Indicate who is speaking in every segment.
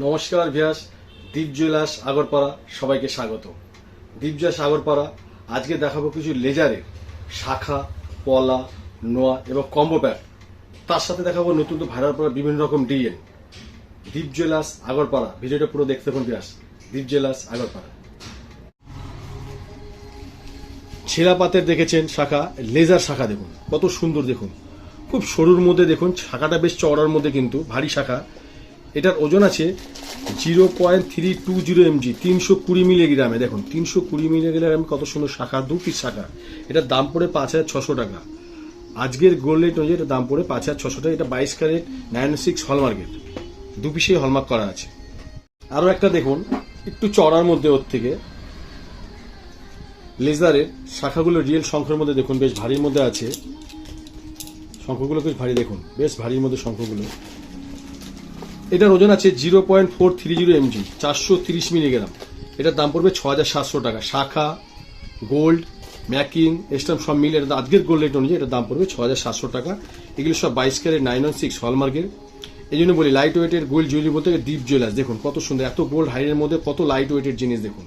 Speaker 1: নমস্কার ভিয়াস, দীপজুয়েলাস আগরপাড়া, সবাইকে স্বাগত। দীপ আগরপাড়া, আজকে দেখাবো কিছু লেজারের শাখা, পলা, নোয়া এবং কম্বো প্যাক তার সাথে দেখাবো নতুন তো ভাইরাল পড়া বিভিন্ন রকম ডিএন দীপ আগরপাড়া, ভিডিওটা পুরো দেখতে থাকুন ভিয়াস। দীপ আগরপাড়া। ছেঁড়া পাতের দেখেছেন শাখা, লেজার শাখা দেখুন, কত সুন্দর দেখুন। খুব সরুর মধ্যে দেখুন, শাখাটা বেশ চড়ার মধ্যে কিন্তু, ভারী শাখা। এটার ওজন আছে zero point three two zero MG, তিনশো কুড়ি মিলিগ্রামে। দেখুন, তিনশো কুড়ি মিলিগ্রামে কত সুন্দর শাখা, দু পিস শাখা। এটার দাম পড়ে পাঁচ হাজার ছশো টাকা। আজকের গোল্ড রেট অনুযায়ী এটার দাম পড়ে পাঁচ হাজার ছশো টাকা। এটা বাইশ ক্যারেট, নাইন সিক্স হলমার্কেট দু পিসেই হলমার্ক করা আছে। আরও একটা দেখুন, একটু চড়ার মধ্যে ওর থেকে। লেজারের শাখাগুলো রিয়েল শঙ্খের মধ্যে দেখুন, বেশ ভারীর মধ্যে আছে। শঙ্খগুলো বেশ ভারী, দেখুন, বেশ ভারীর মধ্যে শঙ্খগুলো এটার ওজন আছে zero point four three zero MG, চারশো তিরিশ মিলিগ্রাম। এটার দাম পড়বে ছ হাজার সাতশো টাকা। শাখা, গোল্ড, ম্যাকিং স্টাম্প সব মিলে এটা আজকের গোল্ড রেট অনুযায়ী এটার দাম পড়বে ছ হাজার সাতশো টাকা। এগুলো সব বাইশ ক্যারেট, নাইন ওয়ান সিক্স হলমার্কের। এই জন্য বলি লাইট ওয়েটের গোল্ড জুয়েলারি বলতে ডিপ জুয়েলার্স দেখুন, কত সুন্দর, এত গোল্ড হাইয়ের মধ্যে কত লাইট ওয়েটের জিনিস দেখুন।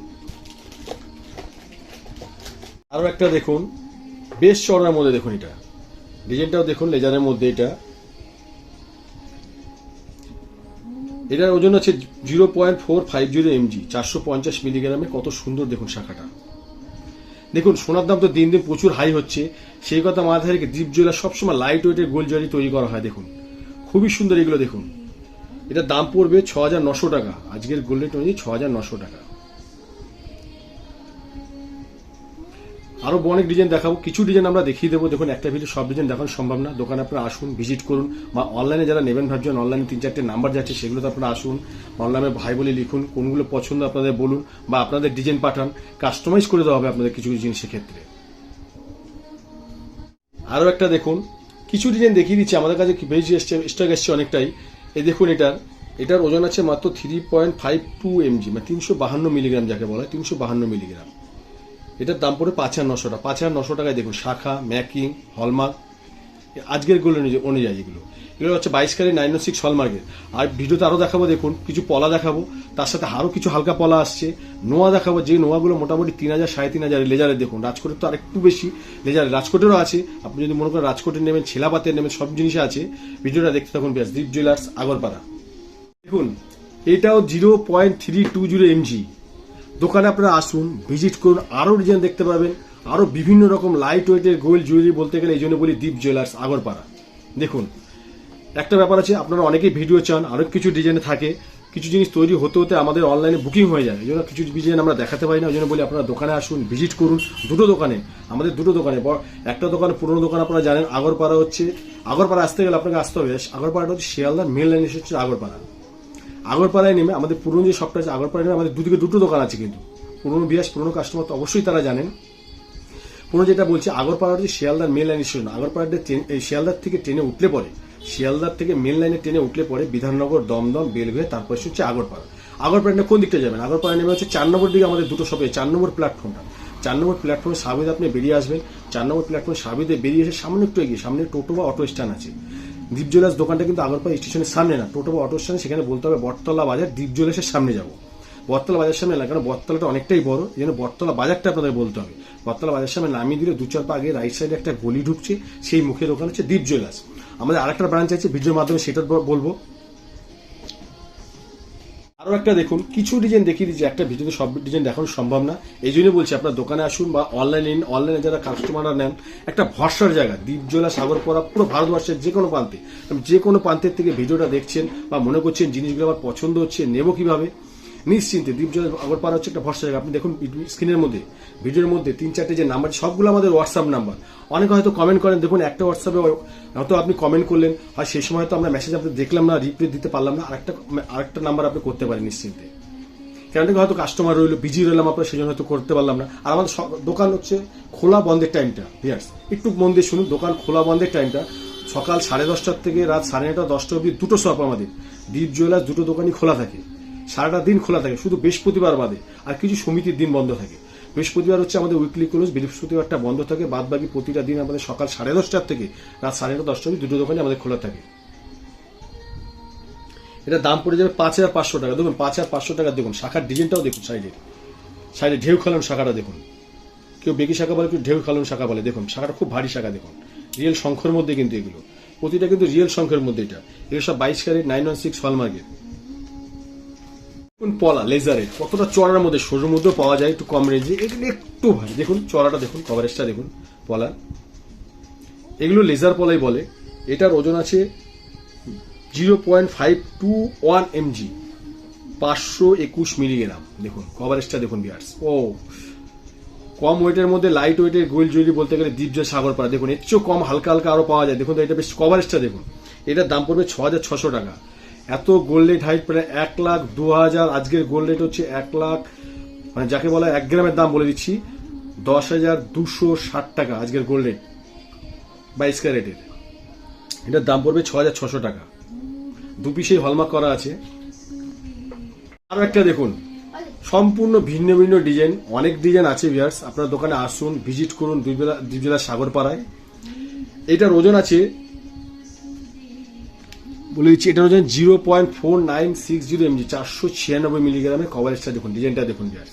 Speaker 1: আরও একটা দেখুন বেশ চড়ার মধ্যে দেখুন এটা। ডিজাইনটাও দেখুন লেজারের মধ্যে এটা। এটার ওজন আছে zero point four five zero MG, চারশো পঞ্চাশ মিলিগ্রামে কত সুন্দর দেখুন শাখাটা। দেখুন, সোনার দাম তো দিন দিন প্রচুর হাই হচ্ছে। সেই কথা মাথায় রেখে দ্বীপ জুয়েলার সবসময় লাইট ওয়েটের গোল জুয়েলারি তৈরি করা হয়, দেখুন। খুবই সুন্দর এগুলো, দেখুন। এটার দাম পড়বে ছ হাজার নশো টাকা। আজকের গোল্ড রেট অনুযায়ী ছ হাজার নশো টাকা। আরও অনেক ডিজাইন দেখাবো। কিছু ডিজাইন আমরা দেখিয়ে দেবো। দেখুন, একটা ভিডিও সব ডিজাইন দেখানো সম্ভব না। দোকানে আপনারা আসুন ভিজিট করুন। বা অনলাইনে যারা নেবেন, ভাবছেন অনলাইনে তিন চারটে নাম্বার যাচ্ছে সেগুলোতে আপনারা আসুন। অনলাইনে ভাই বলে লিখুন, কোনগুলো পছন্দ আপনাদের বলুন বা আপনাদের ডিজাইন পাঠান। কাস্টমাইজ করে দেওয়া হবে আপনাদের কিছু কিছু জিনিসের ক্ষেত্রে। আরও একটা দেখুন, কিছু ডিজাইন দেখিয়ে দিচ্ছি। আমাদের কাছে বেশি এসছে স্টক এসছে অনেকটাই। এই দেখুন এটার। এটার ওজন আছে মাত্র three point five two MG মানে তিনশো বাহান্ন মিলিগ্রাম যাকে বলা হয় তিনশো বাহান্ন মিলিগ্রাম এটার দাম পড়ে পাঁচ হাজার নশো টাকা পাঁচ হাজার নশো টাকায় দেখুন, শাখা, ম্যাকিং, হলমার্ক আজকেরগুলো অনুযায়ী এগুলো। এগুলো হচ্ছে বাইশ ক্যারেট, নাইন ও সিক্স হলমার্কের। আর ভিডিওতে আরও দেখাবো, দেখুন, কিছু পলা দেখাবো। তার সাথে আরও কিছু হালকা পলা আসছে। নোয়া দেখাবো যে নোয়াগুলো মোটামুটি তিন হাজার, সাড়ে তিন হাজার লেজারের, দেখুন, রাজকোটের তো আরেকটু বেশি লেজার রাজকোটেরও আছে। আপনি যদি মনে করেন রাজকোটের নেবেন ছেলাপাতের নেবেন, সব জিনিসে আছে। ভিডিওটা দেখতে থাকুন ব্যাস দীপ জুয়েলার্স, আগরপাড়া। দেখুন, এটাও zero point three two zero MG. দোকানে আপনারা আসুন, ভিজিট করুন আরও ডিজাইন দেখতে পাবেন আরও বিভিন্ন রকম লাইট ওয়েটের গোল্ড জুয়েলারি বলতে গেলে এই জন্য বলি দীপ জুয়েলার্স আগরপাড়া। দেখুন, একটা ব্যাপার আছে, আপনারা অনেকেই ভিডিও চান আরও কিছু ডিজাইনে থাকে, কিছু জিনিস তৈরি হতে হতে আমাদের অনলাইনে বুকিং হয়ে যায়, এই জন্য কিছু ডিজাইন আমরা দেখাতে পারি না ওই জন্য বলি আপনারা দোকানে আসুন ভিজিট করুন, দুটো দোকানে, আমাদের দুটো দোকানে একটা দোকানে পুরোনো দোকান আপনারা জানেন, আগরপাড়া হচ্ছে, আগরপাড়া আসতে গেলে আপনাকে আসতে হবে, আগরপাড়াটা হচ্ছে শিয়ালদার মেন লাইন এসে হচ্ছে আগরপাড়া। আগরপাড়ায় নেমে, আমাদের পুরনো যে শপটা আছে, আগরপাড়ায় নেমে আমাদের দুদিকে দুটো দোকান আছে কিন্তু। পুরনো বিয়াস, পুরনো কাস্টমার তো অবশ্যই তারা জানেন। পুরনো যেটা বলছে, আগরপাড়ার যে শিয়ালদার মেন লাইন স্টেশন আগরপাড়ার এই শিয়ালদার থেকে ট্রেনে উঠলে পরে, শিয়ালদার থেকে মেন লাইনে ট্রেনে উঠলে পরে বিধাননগর, দমদম বেলঘুয়ে তারপর হচ্ছে আগরপাড়া। আগরপাড়া কোন দিকটা যাবেন? আগরপাড়া নেমে হচ্ছে চার নম্বর দিকে আমাদের দুটো শপে চার নম্বর প্ল্যাটফর্মটা চার নম্বর প্ল্যাটফর্মে সাবিদে আপনি বেরিয়ে আসবেন, চার নম্বর প্ল্যাটফর্মে সাবিদে বেরিয়ে এসে সামনে একটু এগিয়ে, সামনে টোটো বা অটো স্ট্যান্ড আছে। দ্বীপ জুয়েলার্স দোকানটা কিন্তু আগরপাড়া স্টেশনের সামনে না, টোটো বা অটো স্ট্যান্ড সেখানে বলতে হবে বটতলা বাজার দ্বীপ জুয়েলার্সের সামনে যাব। বটতলা বাজার সামনে না কারণ বটতলাটা অনেকটাই বড়, এই জন্য বটতলা বাজারটা আপনাদের বলতে হবে। বটতলা বাজার সামনে নামিয়ে দিলে দু চার পা আগে রাইট সাইডে একটা গলি ঢুকছে, সেই মুখের ওখানে হচ্ছে দীপ জুয়েলার্স আমাদের আরেকটা ব্রাঞ্চ আছে ভিডিওর মাধ্যমে সেটা বলব। আরও একটা দেখুন, কিছু ডিজাইন দেখিয়ে দিচ্ছি, একটা ভিডিওতে সব ডিজাইন দেখানো সম্ভব না। এই জন্য বলছি, আপনার দোকানে আসুন বা অনলাইনে নিন অনলাইনে যারা কাস্টমাররা নেন, একটা ভরসার জায়গা, দ্বীপজলা সাগরপড়া পুরো ভারতবর্ষের যে কোনো প্রান্তে। যে কোনো প্রান্তের থেকে ভিডিওটা দেখছেন বা মনে করছেন জিনিসগুলো আমার পছন্দ হচ্ছে, নেব কীভাবে? নিশ্চিন্তে দ্বীপজলা আগরপাড়া হচ্ছে একটা ভরসা জায়গা। আপনি দেখুন স্ক্রিনের মধ্যে, ভিডিওর মধ্যে, তিন চারটে যে নাম্বার সবগুলো আমাদের হোয়াটসঅ্যাপ নাম্বার অনেকে হয়তো কমেন্ট করেন, দেখুন, একটা হোয়াটসঅ্যাপে হয়তো আপনি কমেন্ট করলেন, হয় সেই সময় তো আমরা মেসেজ আপনি দেখলাম না রিপ্লাই দিতে পারলাম না, আরেকটা আরেকটা নাম্বার আপনি করতে পারেন নিশ্চিন্তে। কেন থেকে হয়তো কাস্টমার রইল বিজি রইলাম আপনার সেই জন্য হয়তো করতে পারলাম না। আর আমাদের দোকান হচ্ছে খোলা বন্ধের টাইমটা ভিয়ার্স একটু মন দিয়ে শুনুন, দোকান খোলা বন্ধের টাইমটা সকাল সাড়ে দশটার থেকে রাত সাড়ে নটা দশটা অবধি দুটো শপ আমাদের। দ্বীপ জুয়েলার্স দুটো দোকানই খোলা থাকে। সারাটা দিন খোলা থাকে, শুধু বৃহস্পতিবার বাদে। আর কিছু সমিতির দিন বন্ধ থাকে। বৃহস্পতিবার হচ্ছে আমাদের উইকলি ক্লোজ বৃহস্পতিবারটা বন্ধ থাকে। বাদ বাকি প্রতিটা দিন আমাদের সকাল সাড়ে দশটার থেকে রাত সাড়ে দশটা দুটো দোকানে আমাদের খোলা থাকে। এটা দাম পড়ে যাবে পাঁচ হাজার পাঁচশো টাকা। দেখুন, পাঁচ হাজার পাঁচশো টাকা দেখুন, শাখার ডিজাইনটাও দেখুন সাইডে। সাইডে ঢেউ খেলানো শাখাটা দেখুন। কেউ বেকি শাখা বলে, কেউ ঢেউ খালন শাখা বলে। দেখুন, শাখাটা খুব ভারী শাখা দেখুন। রিয়েল শঙ্খের মধ্যে কিন্তু এগুলো। প্রতিটা কিন্তু রিয়েল শঙ্খের মধ্যে এটা। এগুলো সব বাইশ ক্যারেট নাইন ওয়ান সিক্স হলমার্কের পলা লেজারের কতটা চড়ার মধ্যে সরুর মধ্যেও পাওয়া যায়, একটু কম রেঞ্জে এগুলো একটু ভারী। দেখুন, চড়াটা দেখুন কভারেজটা দেখুন, পলা। এগুলো লেজার পলাই বলে। এটার ওজন আছে zero point five two one MG পাঁচশো একুশ মিলিগ্রাম। দেখুন কভারেজটা দেখুন বিয়ার্স ও, কম ওয়েটের মধ্যে লাইট ওয়েটের গোল জুয়েলারি বলতে গেলে দ্বীপজয় সাগর পাড়া দেখুন, এর চেয়েও কম হালকা হালকা আরও পাওয়া যায়। দেখুন তো, এটা বেশ কভারেজটা দেখুন। এটার দাম পড়বে ছ হাজার ছশো টাকা। এত গোল্ড রেট হাইট প্রায় এক লাখ দু হাজার, আজকের গোল্ড রেট হচ্ছে এক লাখ মানে যাকে বলা এক গ্রামের দাম বলে দিচ্ছি, দশ হাজার দুশো ষাট টাকা আজকের গোল্ড রেট বাইশ ক্যারেটের এটার দাম পড়বে ছ হাজার ছশো টাকা। দু পিসেই হলমার্ক করা আছে। আরও একটা দেখুন, সম্পূর্ণ ভিন্ন ভিন্ন ডিজাইন অনেক ডিজাইন আছে ভিয়ার্স আপনার দোকানে আসুন ভিজিট করুন দুইবেলা দুইবেলা সাগরপাড়ায়। এটার ওজন আছে বলে দিচ্ছি এটার ওজন zero point four nine six zero MG চারশো ছিয়ানব্বই মিলিগ্রামের কভারেজটা দেখুন ডিজাইনটা দেখুন ভিয়ার্স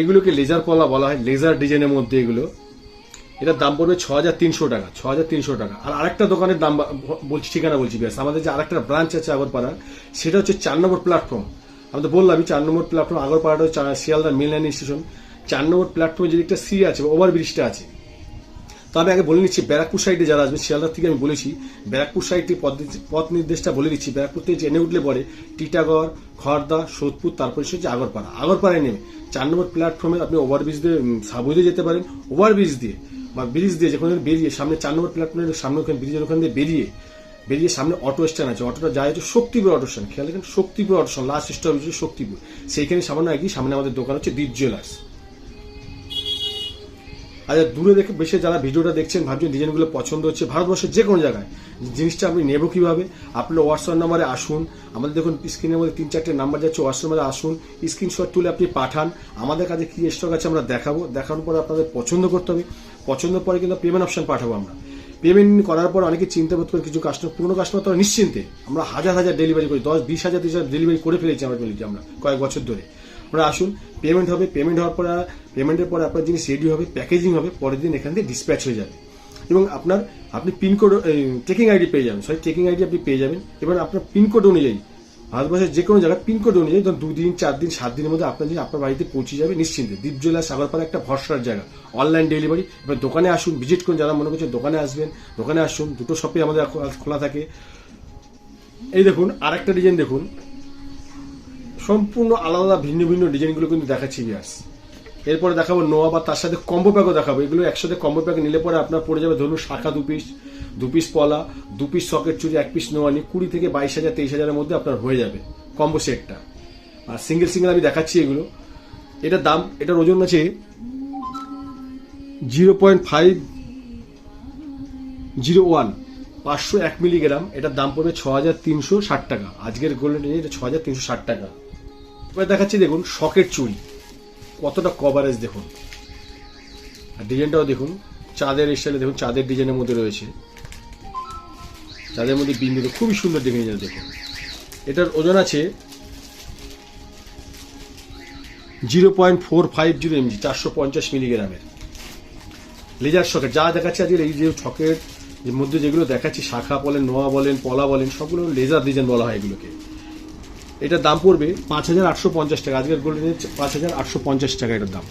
Speaker 1: এগুলোকে লেজার পলা বলা হয় লেজার ডিজাইনের মধ্যে এগুলো। এটার দাম পড়বে ছ হাজার তিনশো টাকা ছ হাজার তিনশো টাকা। আর আরেকটা দোকানের দাম বলছি ঠিকানা বলছি ব্যাস আমাদের যে আরেকটা ব্রাঞ্চ আছে আগরপাড়ার সেটা হচ্ছে চার নম্বর প্ল্যাটফর্ম আমি তো বললামই চার নম্বর প্ল্যাটফর্ম আগরপাড়াটা হচ্ছে শিয়ালদা মেন লাইন স্টেশন চার নম্বর প্ল্যাটফর্মে যদি একটা সি আছে ওভার ব্রিজটা আছে তো আমি আগে বলে নিচ্ছি, ব্যারাকপুর সাইডে যারা আসবে শিয়ালদার থেকে আমি বলেছি, ব্যারাকপুর সাইডে পথ নির্দেশটা বলে দিচ্ছি। ব্যারাকপুর থেকে জেনে উঠলে পরে টিটাগড়, খড়দা, সোদপুর, তারপরে সে হচ্ছে আগরপাড়া। আগরপাড়ায় নেমে চার নম্বর প্ল্যাটফর্মে আপনি ওভারব্রিজ দিয়ে সাবুয়ে যেতে পারেন। ওভারব্রিজ দিয়ে বা ব্রিজ দিয়ে যেখানে বেরিয়ে সামনে চার নম্বর প্ল্যাটফর্মের সামনে ওখানে ব্রিজের ওখান দিয়ে বেরিয়ে বেরিয়ে সামনে অটো স্ট্যান্ড আছে। অটোটা যায় হচ্ছে শক্তিপুর অটো স্ট্যান্ড খেয়াল রাখেন, Shaktipur auto stand last stop হচ্ছে শক্তিপুর। সেইখানে সামান্য একই সামনে আমাদের দোকান হচ্ছে দীপ জুয়েলার্স আচ্ছা দূরে দেখে বেশি যারা ভিডিওটা দেখছেন, ভাবছেন ডিজাইনগুলো পছন্দ হচ্ছে, ভারতবর্ষের যে কোনো জায়গায় জিনিসটা আপনি নেব কীভাবে? আপনার হোয়াটসঅ্যাপ নাম্বারে আসুন। আমাদের দেখুন স্ক্রিনের মধ্যে তিন, চারটে নাম্বার যাচ্ছে হোয়াটসঅ্যাপ নাম্বারে আসুন। স্ক্রিনশট তুলে আপনি পাঠান। আমাদের কাছে কী স্টক আছে আমরা দেখাবো। দেখানোর পরে আপনাদের পছন্দ করতে হবে। পছন্দের পরে কিন্তু পেমেন্ট অপশন পাঠাবো আমরা। পেমেন্ট করার পর অনেকে চিন্তা বোধ করে কিছু কাস্টমার পুরোনো কাস্টমার তো নিশ্চিন্তে। আমরা হাজার হাজার ডেলিভারি করি, দশ, বিশ হাজার, তিরিশ হাজার ডেলিভারি করে ফেলেছি আমরা আমরা কয়েক বছর ধরে। আপনারা আসুন পেমেন্ট হবে পেমেন্ট হওয়ার পর পেমেন্টের পর আপনার জিনিস রেডি হবে প্যাকেজিং হবে, পরের দিন এখান থেকে ডিসপ্যাচ হয়ে যাবে। এবং আপনার, আপনি পিনকোড ট্রেকিং আইডি পেয়ে যাবেন। সরি ট্রেকিং আইডি আপনি পেয়ে যাবেন। এবার আপনার পিনকোড অনুযায়ী, ভারতবর্ষের যে কোনো জায়গায় পিনকোড অনুযায়ী, ধরুন দুদিন চার দিন সাত দিনের মধ্যে আপনার আপনার বাড়িতে পৌঁছে যাবে নিশ্চিন্তে। দ্বীপজলা, সাগরপাড়া একটা ভরসার জায়গা অনলাইন ডেলিভারি এবার দোকানে আসুন ভিজিট করুন, যারা মনে করছে দোকানে আসবেন, দোকানে আসুন, দুটো শপে আমাদের খোলা থাকে। এই দেখুন, আরেকটা ডিজাইন দেখুন। সম্পূর্ণ আলাদা, ভিন্ন ভিন্ন ডিজাইনগুলো কিন্তু দেখাচ্ছি বিয়ার্স এরপরে দেখাবো নোয়া বা তার সাথে কম্বো প্যাকও দেখাবো। এগুলো একসাথে কম্বো প্যাক নিলে পরে আপনার পড়ে যাবে ধরুন শাখা দু পিস দু পিস পলা, দু পিস সকেট চুরি, এক পিস নোয়া নিয়ে কুড়ি থেকে বাইশ হাজার, তেইশ হাজারের মধ্যে আপনার হয়ে যাবে কম্বো সেটটা। আর সিঙ্গেল সিঙ্গেল আমি দেখাচ্ছি এগুলো। এটার দাম, এটার ওজন আছে zero point five, zero one, পাঁচশো এক মিলিগ্রাম। এটার দাম পড়বে ছ হাজার তিনশো ষাট টাকা। আজকের গোল্ডেন এটা ছ হাজার তিনশো ষাট টাকা। এবার দেখাচ্ছি, দেখুন সকেট চুড়ি কতটা কভারেজ দেখুন। আর ডিজাইনটাও দেখুন, চাঁদের স্টাইলে দেখুন, চাঁদের ডিজাইনের মধ্যে রয়েছে। চাঁদের মধ্যে বিন্দু খুবই সুন্দর ডিজাইন দেখুন। এটার ওজন আছে zero point four five zero MG চারশো পঞ্চাশ মিলিগ্রামের। লেজার সকেট যা দেখাচ্ছে আজকে এই যে ছকের মধ্যে যেগুলো দেখাচ্ছি, শাখা বলেন, নোয়া বলেন, পলা বলেন, সবগুলো লেজার ডিজাইন বলা হয় এগুলোকে। এটার দাম পড়বে পাঁচ হাজার আটশো পঞ্চাশ টাকা। আজকের গোল্ডেনের পাঁচ হাজার আটশো পঞ্চাশ টাকা এটার দাম।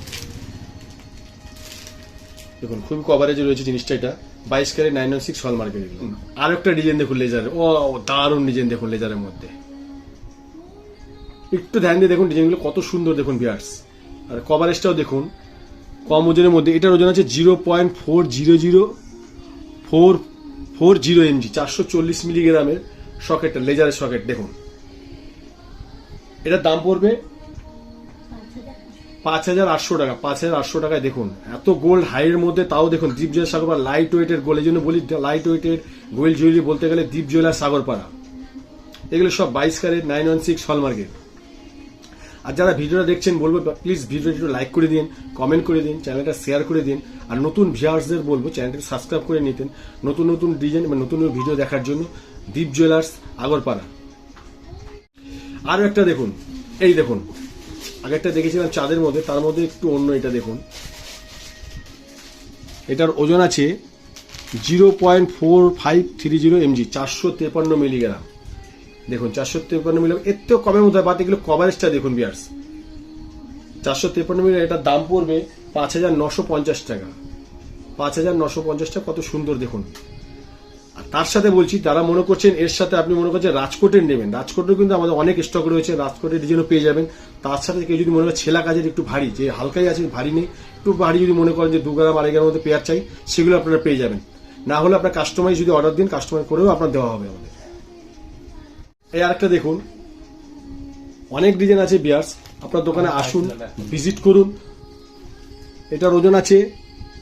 Speaker 1: দেখুন খুবই কভারেজে রয়েছে জিনিসটা এটা। বাইশ ক্যারেট নাইন ওয়ান সিক্স হলমার্কের এগুলো। আর একটা ডিজাইন দেখুন লেজারের ও দারুণ ডিজাইন দেখুন লেজারের মধ্যে। একটু ধ্যান দিয়ে দেখুন ডিজাইনগুলো কত সুন্দর দেখুন বিয়ার্স আর কভারেজটাও দেখুন কম ওজনের মধ্যে। এটার ওজন আছে zero point four zero zero four four zero mg চারশো চল্লিশ মিলিগ্রামের সকেটটা লেজারের সকেট দেখুন। এটার দাম পড়বে? পাঁচ হাজার আটশো টাকা, পাঁচ হাজার আটশো টাকায় দেখুন। এত গোল্ড হাইয়ের মধ্যে তাও দেখুন দ্বীপ জুয়েলার সাগরপাড়া লাইট ওয়েটের গোল এই জন্য বলি লাইট ওয়েটের গোল্ড জুয়েলারি বলতে গেলে দ্বীপ জুয়েলার সাগরপাড়া। এগুলো সব বাইশ ক্যারেট নাইন ওয়ান সিক্স হলমার্কের আর যারা ভিডিওটা দেখছেন, বলব প্লিজ ভিডিওটা একটু লাইক করে দিন কমেন্ট করে দিন চ্যানেলটা শেয়ার করে দিন। আর নতুন ভিউয়ার্সদের বলব চ্যানেলটা সাবস্ক্রাইব করে নিতেন। নতুন নতুন ডিজাইন বা নতুন নতুন ভিডিও দেখার জন্য দীপ জুয়েলার্স আগরপাড়া আরও একটা দেখুন। এই দেখুন। আগেরটা দেখেছিলাম চাঁদের মধ্যে, তার মধ্যে একটু অন্য এটা দেখুন। এটার ওজন আছে zero point four five three zero mg চারশো তেপান্ন মিলিগ্রাম। দেখুন, চারশো তেপান্ন মিলিগ্রাম। এর থেকেও কমের মধ্যে বাদ এগুলো কভারেজটা দেখুন বিয়ার্স চারশো তেপান্ন মিলিগ্রাম, এটার দাম পড়বে পাঁচ হাজার নশো পঞ্চাশ টাকা। পাঁচ হাজার নশো পঞ্চাশ টাকা, কত সুন্দর দেখুন। আর তার সাথে বলছি যারা মনে করছেন এর সাথে আপনি মনে করছেন রাজকোটের নেবেন রাজকোটের কিন্তু আমাদের অনেক স্টক রয়েছে রাজকোটের ডিজাইনও পেয়ে যাবেন। তার সাথে কেউ যদি মনে করেন ছেলা কাজের একটু ভারী যে হালকাই আছে ভারী নেই একটু ভারী যদি মনে করেন যে দু গ্রাম আড়াই গ্রামের মধ্যে পেয়ার চাই সেগুলো আপনারা পেয়ে যাবেন। না হলে আপনার কাস্টমাইজ যদি অর্ডার দিন কাস্টমাইজ করেও আপনার দেওয়া হবে আমাদের। এই আরেকটা দেখুন। অনেক ডিজাইন আছে বিয়ার্স আপনার দোকানে আসুন ভিজিট করুন। এটার ওজন আছে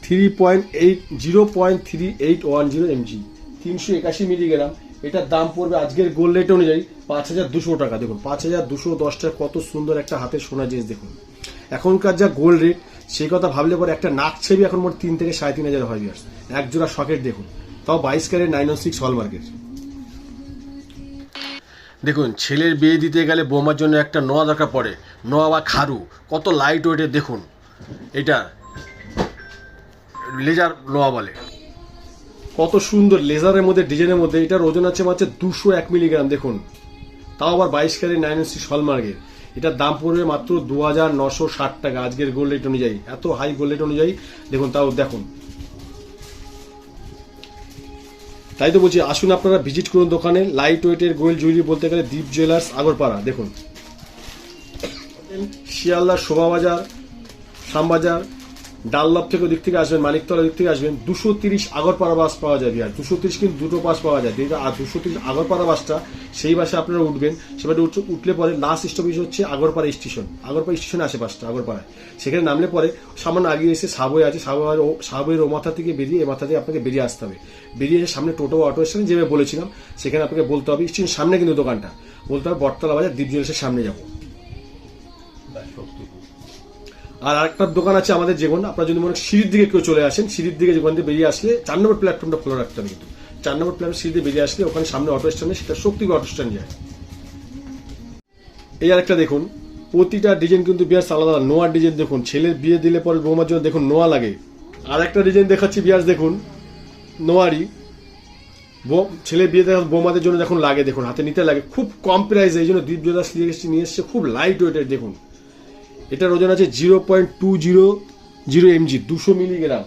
Speaker 1: three point eight zero point three eight one zero mg তিনশো একাশি মিলিগ্রাম। এটার দাম পড়বে আজকের গোল্ড রেট অনুযায়ী পাঁচ হাজার দুশো টাকা। দেখুন, পাঁচ হাজার দুশো দশ টাকা কত সুন্দর একটা হাতের সোনা জিনিস দেখুন। এখনকার যা গোল্ড রেট সেই কথা ভাবলে পরে একটা নাক ছেবি এখন মোট তিন থেকে সাড়ে তিন হাজার হয় বিয়ার্স এক জোড়া সকেট দেখুন। তাও বাইশ ক্যারেট নাইন সিক্স হলমার্কের দেখুন, ছেলের বিয়ে দিতে গেলে বোমার জন্য একটা নোয়া দরকার পড়ে। নোয়া বা খারু, কত লাইট ওয়েটের দেখুন। এটা লেজার নোয়া বলে। কত সুন্দর লেজারের মধ্যে, ডিজাইনের মধ্যে, এটার ওজন আছে মাত্র দুশো এক মিলিগ্রাম, দেখুন। তাও আবার বাইশ ক্যারেট নাইন সিক্স হলমার্কের। এটার দাম পড়বে মাত্র দু হাজার নশো ষাট টাকা আজকের গোল্ড রেট অনুযায়ী। এত হাই গোল্ড রেট অনুযায়ী, দেখুন, তাও দেখুন। তাই তো বলছি, আসুন আপনারা ভিজিট করুন দোকানে লাইট ওয়েটের গোল্ড জুয়েলারি বলতে গেলে দীপ জুয়েলার্স আগরপাড়া, দেখুন। শিয়ালদা শোভাবাজার, শ্যামবাজার ডাল্লভ থেকে দিক থেকে আসবেন, মানিকতলা দিক থেকে আসবেন, দুশো তিরিশ আগরপাড়া বাস পাওয়া যাবে আর দুশো তিরিশ কিন্তু দুটো বাস পাওয়া যায়। যেটা আর দুশো তিরিশ আগরপাড়া বাসটা, সেই বাসে আপনারা উঠবেন সেবারে উঠ- উঠলে পরে লাস্ট স্টপেজ হচ্ছে আগরপাড়া স্টেশন আগরপাড়া স্টেশনে আসে বাসটা আগরপাড়ায় সেখানে নামলে পরে সামান্য আগে এসে সাবওয়ে আছে সাবওয়ে ও সাবওয়ের ও মাথা থেকে বেরিয়ে, এ মাথা দিয়ে আপনাকে বেরিয়ে আসতে হবে। বেরিয়ে এসে সামনে টোটো অটো স্টেশন যেভাবে বলেছিলাম, সেখানে আপনাকে বলতে হবে স্টেশন সামনে কিন্তু দোকানটা। বলতে হবে বটতলা বাজার দ্বীপ জুয়েলার্সের সামনে যাব। আর আরেকটা দোকান আছে আমাদের যেমন আপনার যদি মনে সিঁড়ির দিকে কেউ চলে আসেন, সিঁড়ির দিকে যেখান দিয়ে বেরিয়ে আসলে চার নম্বর প্ল্যাটফর্মটা খোলা রাখতে হবে কিন্তু। চার নম্বর প্ল্যাটফর্ম সিঁড়ি দিয়ে বেরিয়ে আসলে ওখানে সামনে অটো স্ট্যান্ডে সেটা শক্তিগড় অটো স্ট্যান্ড যায়। এই আরেকটা দেখুন, প্রতিটা ডিজাইন কিন্তু বিয়ার আলাদা নোয়ার ডিজাইন দেখুন, ছেলের বিয়ে দিলে পরে বৌমার জন্য দেখুন নোয়া লাগে। আর একটা ডিজাইন দেখাচ্ছি বিয়ার দেখুন, নোয়ারি। ছেলে বিয়ে দেখা বৌমাদের জন্য দেখুন লাগে, দেখুন, হাতে নিতে লাগে। খুব কম প্রাইসে এই জন্য দীপ জোদাস নিয়ে এসছে, খুব লাইট ওয়েটের দেখুন। এটার ওজন আছে zero point two zero zero mg দুশো মিলিগ্রাম।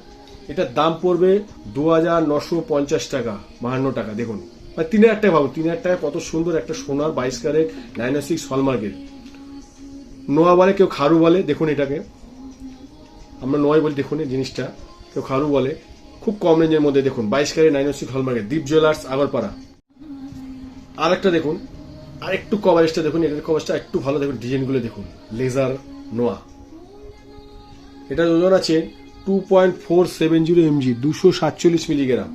Speaker 1: এটার দাম পড়বে দু হাজার নশো পঞ্চাশ টাকা, বাহান্ন টাকা, দেখুন। মানে তিন হাজার টাকা ভাবুন তিন হাজার টাকা কত সুন্দর একটা সোনার বাইশ ক্যারেট নাইন সিক্স হলমার্কের নোয়া বলে, কেউ খারু বলে, দেখুন এটাকে। আমরা নয় বলি, দেখুন এই জিনিসটা। কেউ খারু বলে, খুব কম রেঞ্জের মধ্যে দেখুন, বাইশ ক্যারেট নাইন সিক্স হলমার্কের দীপ জুয়েলার্স আগরপাড়া। আর একটা দেখুন আর একটু কভারেজটা দেখুন, এটার কভারেজটা একটু ভালো, দেখুন ডিজাইনগুলো দেখুন। লেজার নোয়া। এটার ওজন আছে two point four seven zero mg দুশো সাতচল্লিশ মিলিগ্রাম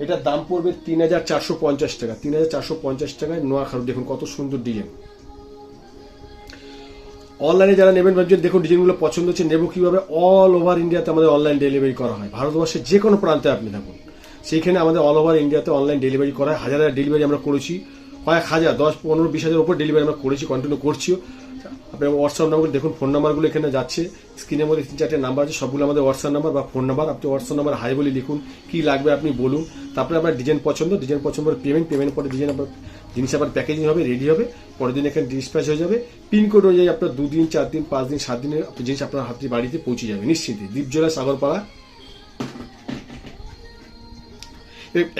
Speaker 1: এটার দাম পড়বে তিন হাজার চারশো পঞ্চাশ টাকা, তিন হাজার চারশো পঞ্চাশ টাকায় নোয়া খারু। দেখুন কত সুন্দর ডিজাইন। অনলাইনে যারা নেবেন, ভাবছেন, দেখুন, ডিজাইনগুলো পছন্দ হচ্ছে, নেব কীভাবে? অল ওভার ইন্ডিয়াতে আমাদের অনলাইন ডেলিভারি করা হয়। ভারতবর্ষের যে কোনো প্রান্তে আপনি থাকুন। সেইখানে আমাদের অল ওভার ইন্ডিয়াতে অনলাইন ডেলিভারি করা হয়। হাজার হাজার ডেলিভারি আমরা করেছি। কয়েক হাজার, দশ, পনেরো, বিশ হাজার উপর ডেলিভারি আমরা করেছি কন্টিনিউ করছিও। আপনার হোয়াটসঅ্যাপ নাম্বার দেখুন ফোন নাম্বারগুলো এখানে যাচ্ছে। স্ক্রিনের মধ্যে তিন, চারটে নাম্বার আছে, সবগুলো আমাদের হোয়াটসঅ্যাপ নাম্বার বা ফোন নাম্বার আপনি হোয়াটসঅ্যাপ নাম্বার হাই বলে লিখুন, কি লাগবে আপনি বলুন। তারপরে আপনার ডিজাইন পছন্দ ডিজাইন পছন্দ পেমেন্ট পেমেন্ট পরে ডিজাইন আপনার জিনিস আবার প্যাকেজিং হবে রেডি হবে। পরের দিন এখানে ডিসপ্যাচ হয়ে যাবে। পিনকোড অনুযায়ী আপনার দুদিন চার দিন পাঁচ দিন সাত দিনের জিনিস আপনার হাতে বাড়িতে পৌঁছে যাবে, নিশ্চিন্তে। দ্বীপজলা সাগরপাড়া।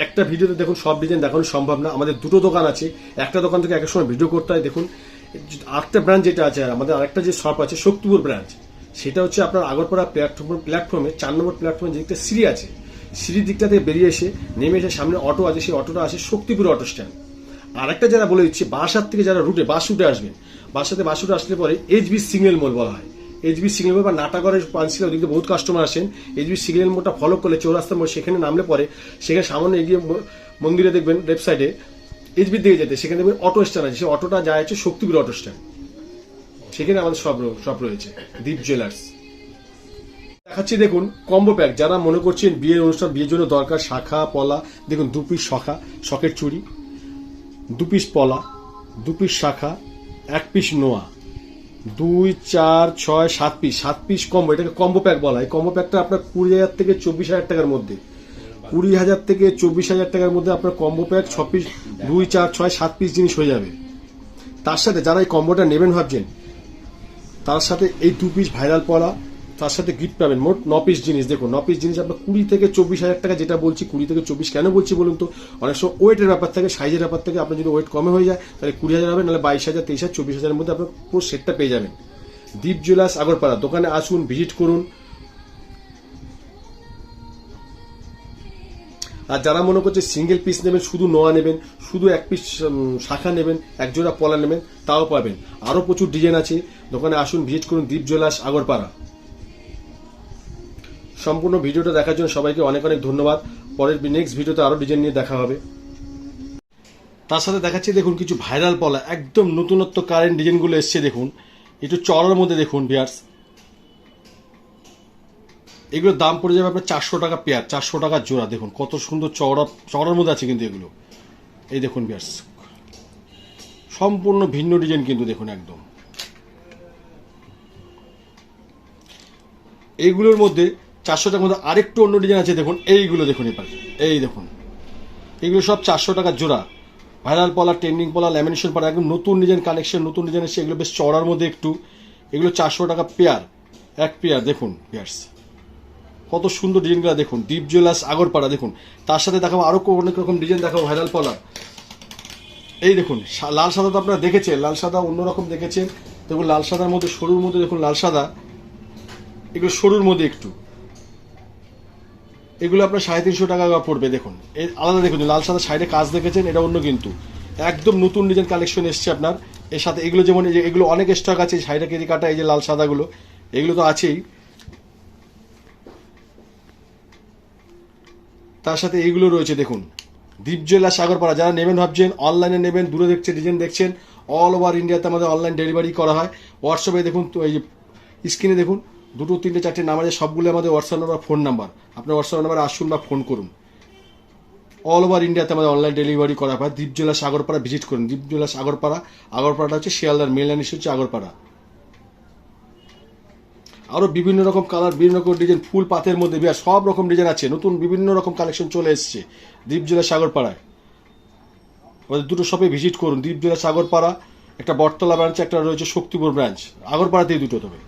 Speaker 1: একটা ভিডিওতে দেখুন, সব ডিজাইন দেখানো সম্ভব না। আমাদের দুটো দোকান আছে। একটা দোকান থেকে এক সময় ভিডিও করতে হয়। দেখুন, আরেকটা ব্রাঞ্চ যেটা আছে আমাদের আরেকটা যে শপ আছে, শক্তিপুর ব্রাঞ্চ সেটা হচ্ছে আপনার আগরপাড়া প্ল্যাটফর্ম প্ল্যাটফর্মে চার নম্বর প্ল্যাটফর্মে যে সিঁড়ি আছে। সিঁড়ির দিকটা থেকে বেরিয়ে এসে নেমে এসে সামনে অটো আছে। সেই অটোটা আসে শক্তিপুর অটো স্ট্যান্ড আরেকটা যারা বলে দিচ্ছি, বাসার থেকে যারা রুটে বাস রুটে আসবেন, বাসাতে, বাস রুটে আসলে পরে এইচবি সিগন্যাল মোল বলা হয়। এইচবি সিগন্যাল মোল বা নাটাগড়ের পানশিলা ওদিকে বহুত কাস্টমার আসেন। এইচবি সিগন্যাল মোড়টা ফলো করলে চৌরাস্তা মোড় সেখানে নামলে পরে সেখানে সামান্য এগিয়ে মন্দিরে দেখবেন লেফট সাইডে এইচবির দিকে যেতে, সেখানে দেখবেন অটো স্ট্যান্ড আছে। সেই অটোটা যায় হচ্ছে শক্তিপুর অটো স্ট্যান্ড সেখানে আমাদের সব সব রয়েছে। দীপ জুয়েলার্স দেখাচ্ছি দেখুন কম্বো প্যাক যারা মনে করছেন বিয়ের অনুষ্ঠান, বিয়ের জন্য দরকার শাখা, পলা, দেখুন দু পিস শাখা শখের চুড়ি, দু পিস পলা, দু পিস শাখা, এক পিস নোয়া। দুই, চার, ছয়, সাত পিস সাত পিস কম্বো এটাকে কম্বো প্যাক বলা হয়। কম্বো প্যাকটা আপনার কুড়ি হাজার থেকে চব্বিশ হাজার টাকার মধ্যে। কুড়ি হাজার থেকে চব্বিশ হাজার টাকার মধ্যে আপনার কম্বো প্যাক ছ পিস দুই, চার, ছয়, সাত পিস জিনিস হয়ে যাবে। তার সাথে যারা এই কম্বোটা নেবেন ভাবছেন, তার সাথে এই দু পিস ভাইরাল পড়া তার সাথে গিফট পাবেন। মোট ন পিস জিনিস। দেখুন ন পিস জিনিস আপনার কুড়ি থেকে চব্বিশ হাজার টাকা যেটা বলছি, কুড়ি থেকে চব্বিশ কেন বলছি বলুন তো? অনেক সময় ওয়েটের ব্যাপার থাকে, সাইজের ব্যাপার থেকে। আপনার যদি ওয়েট কমে হয়ে যায়, তাহলে কুড়ি হাজার হবে, নাহলে বাইশ হাজার, তেইশ হাজার, চব্বিশ হাজারের মধ্যে আপনার পুরো সেটটা পেয়ে যাবেন। দীপ জুয়েলার্স আগরপাড়া। দোকানে আসুন ভিজিট করুন। আর যারা মনে করছে সিঙ্গেল পিস নেবেন, শুধু নোয়া নেবেন, শুধু এক পিস শাখা নেবেন এক জোড়া পলা নেবেন, তাও পাবেন। আরও প্রচুর ডিজাইন আছে। দোকানে আসুন ভিজিট করুন দীপ জুয়েলার্স আগরপাড়া। সম্পূর্ণ ভিডিওটা দেখার জন্য সবাইকে অনেক অনেক ধন্যবাদ। পরের নেক্সট ভিডিওতে আরও ডিজাইন নিয়ে দেখা হবে। তার সাথে দেখাচ্ছি দেখুন কিছু ভাইরাল পলা, একদম নতুনত্ব কারেন্ট ডিজাইনগুলো এসছে দেখুন। একটু চড়ার মধ্যে দেখুন বিয়ার্স এগুলোর দাম পড়ে যাবে আপনার চারশো টাকা পেয়ার চারশো টাকা জোড়া। দেখুন কত সুন্দর চড়া, চড়ার মধ্যে আছে কিন্তু এগুলো। এই দেখুন বিয়ার্স সম্পূর্ণ ভিন্ন ডিজাইন কিন্তু দেখুন একদম। এইগুলোর মধ্যে চারশো টাকার মধ্যে আরেকটু অন্য ডিজাইন আছে, দেখুন, এইগুলো দেখুন এবার। এই দেখুন। এগুলো সব চারশো টাকার জোড়া। ভাইরাল পলা ট্রেন্ডিং পলা ল্যামিনেশন পলা একদম নতুন ডিজাইন কালেকশন নতুন ডিজাইন এসে এগুলো বেশ চড়ার মধ্যে একটু। এগুলো চারশো টাকা পেয়ার এক পেয়ার দেখুন পেয়ার্স কত সুন্দর ডিজাইনগুলো দেখুন ডিপ জুয়েলার্স আগরপাড়া, দেখুন। তার সাথে দেখাবো আরও অনেক রকম ডিজাইন দেখাবো ভাইরাল পলা এই দেখুন লাল সাদা তো আপনারা দেখেছেন, লাল সাদা অন্যরকম দেখেছেন। দেখুন, লাল সাদার মধ্যে, সরুর মধ্যে দেখুন, লাল সাদা। এগুলো সরুর মধ্যে একটু। এগুলো আপনার সাড়ে তিনশো টাকা পড়বে, দেখুন। আলাদা দেখুন লাল সাদা সাইডে কাজ দেখেছেন, এটা অন্য কিন্তু। একদম নতুন ডিজাইন কালেকশন এসছে আপনার। এর সাথে এগুলো যেমন, এই যে এগুলো অনেক স্টক আছে সাইডে কেজি কাটা এই যে লাল সাদাগুলো, এগুলো তো আছেই। তার সাথে এইগুলো রয়েছে, দেখুন। দ্বীপ জুয়েলার সাগরপাড়া, যারা নেবেন ভাবছেন অনলাইনে নেবেন, দূরে দেখছেন ডিজাইন দেখছেন অল ওভার ইন্ডিয়াতে আমাদের অনলাইন ডেলিভারি করা হয়। হোয়াটসঅ্যাপে দেখুন এই যে স্ক্রিনে দেখুন দুটো, তিনটে, চারটে নাম্বার সবগুলো আমাদের হোয়াটসঅ্যাপ নাম্বার ফোন নাম্বার আপনার হোয়াটসঅ্যাপ নাম্বারে আসুন বা ফোন করুন। অল ওভার ইন্ডিয়াতে আমাদের অনলাইন ডেলিভারি করা হয়। দ্বীপ জেলা সাগরপাড়া ভিজিট করুন। দ্বীপ জেলা সাগরপাড়া, আগরপাড়াটা হচ্ছে শিয়ালদার মেল লাইন হচ্ছে আগরপাড়া। আরও বিভিন্ন রকম কালার বিভিন্ন রকম ডিজাইন ফুল পাতের মধ্যে বিয়ার সব রকম ডিজাইন আছে। নতুন বিভিন্ন রকম কালেকশন চলে এসছে দ্বীপ জেলা সাগরপাড়ায়। আমাদের দুটো শপে ভিজিট করুন। দ্বীপ জেলা সাগরপাড়া, একটা বটতলা ব্রাঞ্চ একটা রয়েছে শক্তিপুর ব্রাঞ্চ আগরপাড়াতেই দুটো তবে।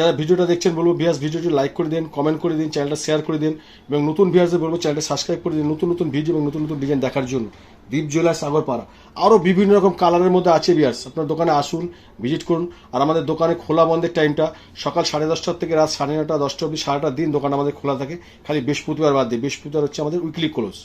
Speaker 1: যারা ভিডিওটা দেখছেন বলব ভিয়াস ভিডিওটি লাইক করে দিন কমেন্ট করে দিন চ্যানেলটা শেয়ার করে দিন, এবং নতুন ভিয়াসদের বলব চ্যানেলটা সাবস্ক্রাইব করে দিন, নতুন নতুন ভিডিও এবং নতুন নতুন ডিজাইন দেখার জন্য। দ্বীপ জুয়েলার্স সাগরপাড়া। আরও বিভিন্ন রকম কালারের মধ্যে আছে ভিয়ার্স আপনার দোকানে আসুন ভিজিট করুন। আর আমাদের দোকানে খোলা বন্ধের টাইমটা সকাল সাড়ে দশটার থেকে রাত সাড়ে নটা দশটা অবধি সারাটা দিন দোকান আমাদের খোলা থাকে। খালি বৃহস্পতিবার বাদ দিয়ে। বৃহস্পতিবার হচ্ছে আমাদের উইকলি ক্লোজ